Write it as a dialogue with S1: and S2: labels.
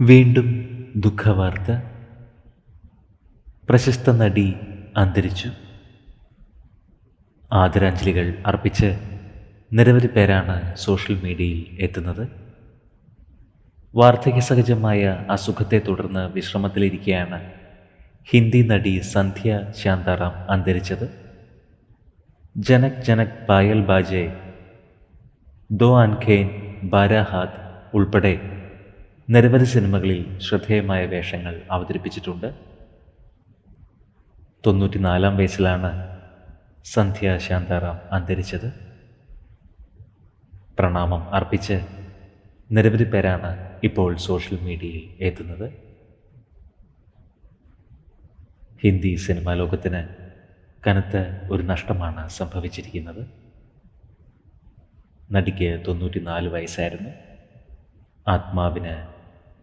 S1: വീണ്ടും ദുഃഖവാർത്ത. പ്രശസ്ത നടി അന്തരിച്ചു. ആദരാഞ്ജലികൾ അർപ്പിച്ച് നിരവധി പേരാണ് സോഷ്യൽ മീഡിയയിൽ എത്തുന്നത്. വാർദ്ധക്യ സഹജമായ അസുഖത്തെ തുടർന്ന് വിശ്രമത്തിലിരിക്കെയാണ് ഹിന്ദി നടി സന്ധ്യ ശാന്താറാം അന്തരിച്ചത്. ജനക് ജനക് പായൽ ബാജെ ദോ ആൻഖേൻ ബാരാഹാത്ത് ഉൾപ്പെടെ നിരവധി സിനിമകളിൽ ശ്രദ്ധേയമായ വേഷങ്ങൾ അവതരിപ്പിച്ചിട്ടുണ്ട്. തൊണ്ണൂറ്റിനാലാം വയസ്സിലാണ് സന്ധ്യ ശാന്താറാം അന്തരിച്ചത്. പ്രണാമം അർപ്പിച്ച് നിരവധി പേരാണ് ഇപ്പോൾ സോഷ്യൽ മീഡിയയിൽ എത്തുന്നത്. ഹിന്ദി സിനിമാ ലോകത്തിന് കനത്ത ഒരു നഷ്ടമാണ് സംഭവിച്ചിരിക്കുന്നത്. നടിക്ക് തൊണ്ണൂറ്റിനാല് വയസ്സായിരുന്നു. ആത്മാവിന്